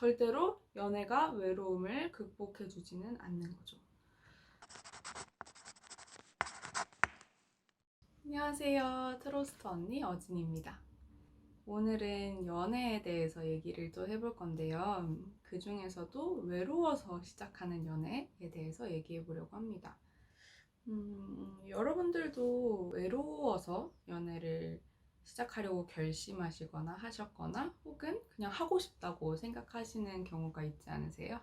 절대로 연애가 외로움을 극복해 주지는 않는 거죠. 안녕하세요. 트로스트 언니 어진입니다. 오늘은 연애에 대해서 얘기를 또 해볼 건데요. 그 중에서도 외로워서 시작하는 연애에 대해서 얘기해 보려고 합니다. 음, 여러분들도 외로워서 연애를 시작하려고 결심하시거나 하셨거나 혹은 그냥 하고 싶다고 생각하시는 경우가 있지 않으세요?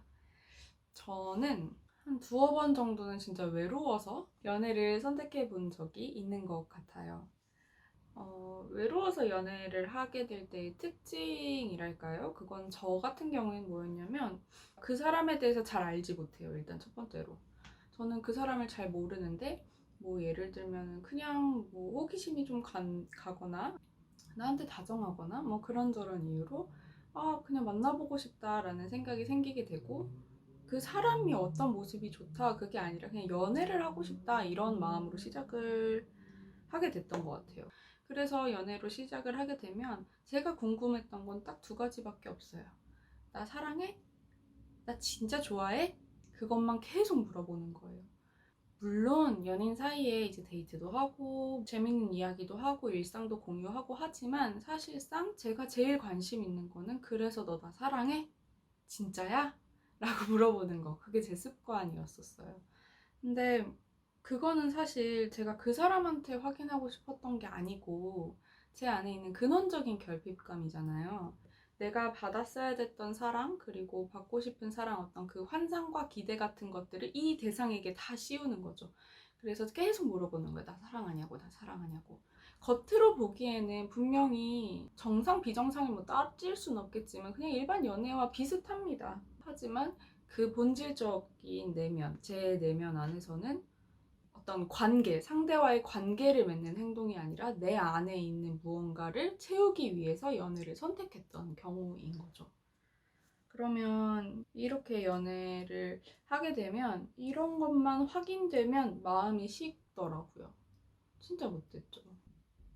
저는 한 두어 번 정도는 진짜 외로워서 연애를 선택해 본 적이 있는 것 같아요. 어, 외로워서 연애를 하게 될 때의 특징이랄까요? 그건 저 같은 경우에는 뭐였냐면 그 사람에 대해서 잘 알지 못해요. 일단 첫 번째로. 저는 그 사람을 잘 모르는데 뭐 예를 들면 그냥 뭐 호기심이 좀 간, 가거나 나한테 다정하거나 뭐 그런저런 이유로 아 그냥 만나보고 싶다라는 생각이 생기게 되고 그 사람이 어떤 모습이 좋다 그게 아니라 그냥 연애를 하고 싶다 이런 마음으로 시작을 하게 됐던 것 같아요. 그래서 연애로 시작을 하게 되면 제가 궁금했던 건 딱 두 가지밖에 없어요. 나 사랑해? 나 진짜 좋아해? 그것만 계속 물어보는 거예요. 물론 연인 사이에 이제 데이트도 하고 재밌는 이야기도 하고 일상도 공유하고 하지만 사실상 제가 제일 관심 있는 거는 그래서 너 나 사랑해? 진짜야? 라고 물어보는 거. 그게 제 습관이었었어요. 근데 그거는 사실 제가 그 사람한테 확인하고 싶었던 게 아니고 제 안에 있는 근원적인 결핍감이잖아요. 내가 받았어야 됐던 사랑, 그리고 받고 싶은 사랑 어떤 그 환상과 기대 같은 것들을 이 대상에게 다 씌우는 거죠. 그래서 계속 물어보는 거예요. 나 사랑하냐고, 나 사랑하냐고. 겉으로 보기에는 분명히 정상, 비정상이 뭐 따질 수는 없겠지만 그냥 일반 연애와 비슷합니다. 하지만 그 본질적인 내면, 제 내면 안에서는 어떤 관계, 상대와의 관계를 맺는 행동이 아니라 내 안에 있는 무언가를 채우기 위해서 연애를 선택했던 경우인 거죠. 그러면 이렇게 연애를 하게 되면 이런 것만 확인되면 마음이 식더라고요. 진짜 못됐죠.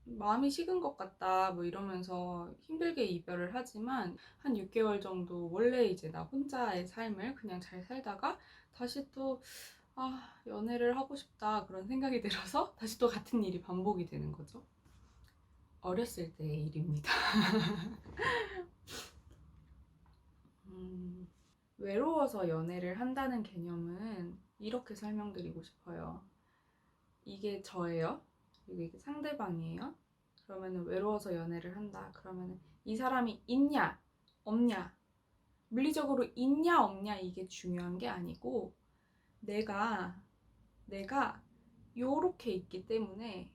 마음이 식은 것 같다 뭐 이러면서 힘들게 이별을 하지만 한 6개월 정도 원래 이제 나 혼자의 삶을 그냥 잘 살다가 다시 또 아, 연애를 하고 싶다 그런 생각이 들어서 다시 또 같은 일이 반복이 되는 거죠. 어렸을 때의 일입니다. 음, 외로워서 연애를 한다는 개념은 이렇게 설명드리고 싶어요. 이게 저예요. 이게 상대방이에요. 그러면 외로워서 연애를 한다. 그러면 이 사람이 있냐, 없냐, 물리적으로 있냐, 없냐 이게 중요한 게 아니고 내가 내가 요렇게 있기 때문에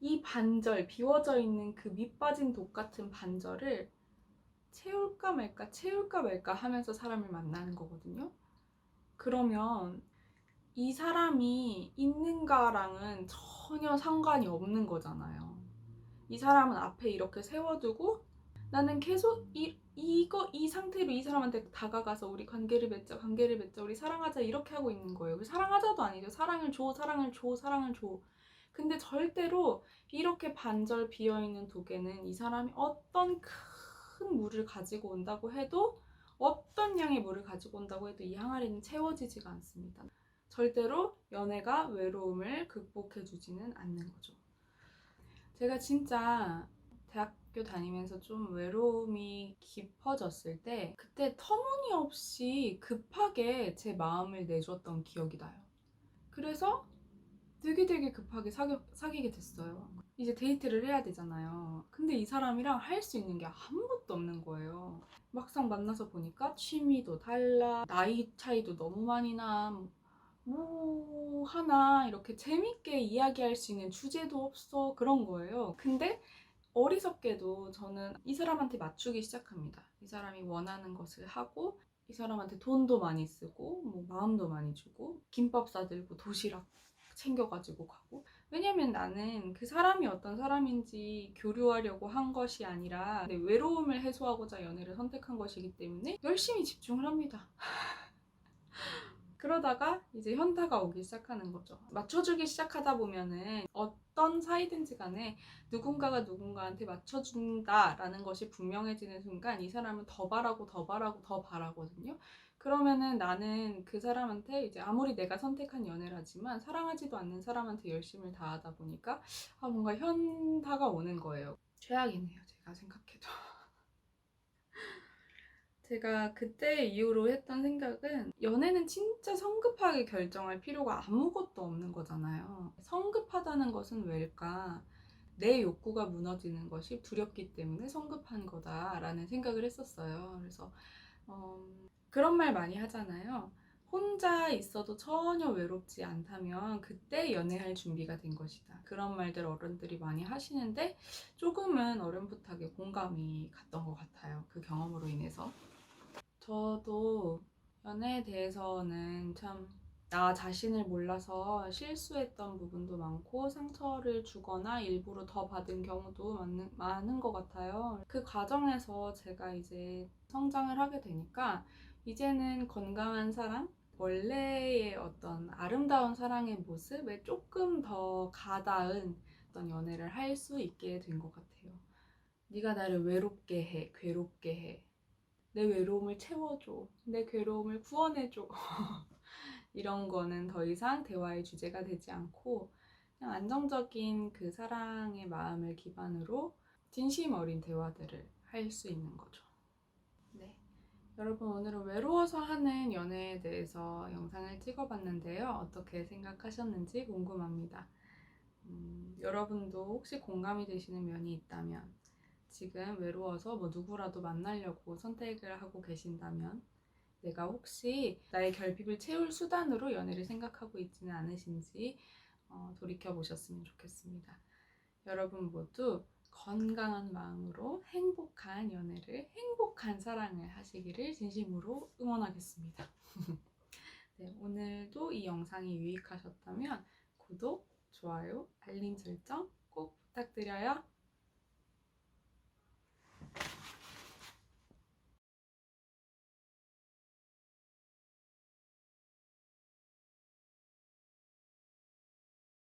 이 반절 비워져 있는 그 밑빠진 독 같은 반절을 채울까 말까 채울까 말까 하면서 사람을 만나는 거거든요. 그러면 이 사람이 있는가랑은 전혀 상관이 없는 거잖아요. 이 사람은 앞에 이렇게 세워두고 나는 계속 이, 이거 이 상태로 이 사람한테 다가가서 우리 관계를 맺자 관계를 맺자 우리 사랑하자 이렇게 하고 있는 거예요. 그 사랑하자도 아니죠. 사랑을 줘 사랑을 줘 사랑을 줘. 근데 절대로 이렇게 반절 비어 있는 독에는 이 사람이 어떤 큰 물을 가지고 온다고 해도 어떤 양의 물을 가지고 온다고 해도 이 항아리는 채워지지가 않습니다. 절대로 연애가 외로움을 극복해 주지는 않는 거죠. 제가 진짜 대학교 다니면서 좀 외로움이 깊어졌을 때 그때 터무니없이 급하게 제 마음을 내줬던 기억이 나요. 그래서 되게 되게 급하게 사귀, 사귀게 됐어요. 이제 데이트를 해야 되잖아요. 근데 이 사람이랑 할 수 있는 게 아무것도 없는 거예요. 막상 만나서 보니까 취미도 달라, 나이 차이도 너무 많이 나, 뭐 하나 이렇게 재밌게 이야기할 수 있는 주제도 없어 그런 거예요. 근데 어리석게도 저는 이 사람한테 맞추기 시작합니다. 이 사람이 원하는 것을 하고 이 사람한테 돈도 많이 쓰고 뭐 마음도 많이 주고 김밥 싸들고 도시락 챙겨가지고 가고 왜냐면 나는 그 사람이 어떤 사람인지 교류하려고 한 것이 아니라 내 외로움을 해소하고자 연애를 선택한 것이기 때문에 열심히 집중을 합니다. 그러다가 이제 현타가 오기 시작하는 거죠. 맞춰주기 시작하다 보면은 어, 어떤 사이든지 간에 누군가가 누군가한테 맞춰준다라는 것이 분명해지는 순간 이 사람은 더 바라고 더 바라고 더 바라거든요. 그러면은 나는 그 사람한테 이제 아무리 내가 선택한 연애라지만 사랑하지도 않는 사람한테 열심을 다하다 보니까 아 뭔가 현타가 오는 거예요. 최악이네요. 제가 생각해도. 제가 그때 이후로 했던 생각은 연애는 진짜 성급하게 결정할 필요가 아무것도 없는 거잖아요. 성급하다는 것은 왜일까? 내 욕구가 무너지는 것이 두렵기 때문에 성급한 거다라는 생각을 했었어요. 그래서 어, 그런 말 많이 하잖아요. 혼자 있어도 전혀 외롭지 않다면 그때 연애할 준비가 된 것이다. 그런 말들 어른들이 많이 하시는데 조금은 어렴풋하게 공감이 갔던 것 같아요. 그 경험으로 인해서. 저도 연애에 대해서는 참 나 자신을 몰라서 실수했던 부분도 많고 상처를 주거나 일부러 더 받은 경우도 많은, 많은 것 같아요. 그 과정에서 제가 이제 성장을 하게 되니까 이제는 건강한 사랑, 원래의 어떤 아름다운 사랑의 모습에 조금 더 가다은 어떤 연애를 할 수 있게 된 것 같아요. 네가 나를 외롭게 해, 괴롭게 해. 내 외로움을 채워줘. 내 괴로움을 구원해줘. 이런 거는 더 이상 대화의 주제가 되지 않고 그냥 안정적인 그 사랑의 마음을 기반으로 진심 어린 대화들을 할 수 있는 거죠. 네. 여러분 오늘은 외로워서 하는 연애에 대해서 영상을 찍어봤는데요. 어떻게 생각하셨는지 궁금합니다. 음, 여러분도 혹시 공감이 되시는 면이 있다면 지금 외로워서 뭐 누구라도 만나려고 선택을 하고 계신다면 내가 혹시 나의 결핍을 채울 수단으로 연애를 생각하고 있지는 않으신지 어, 돌이켜 보셨으면 좋겠습니다. 여러분 모두 건강한 마음으로 행복한 연애를, 행복한 사랑을 하시기를 진심으로 응원하겠습니다. 네, 오늘도 이 영상이 유익하셨다면 구독, 좋아요, 알림 설정 꼭 부탁드려요.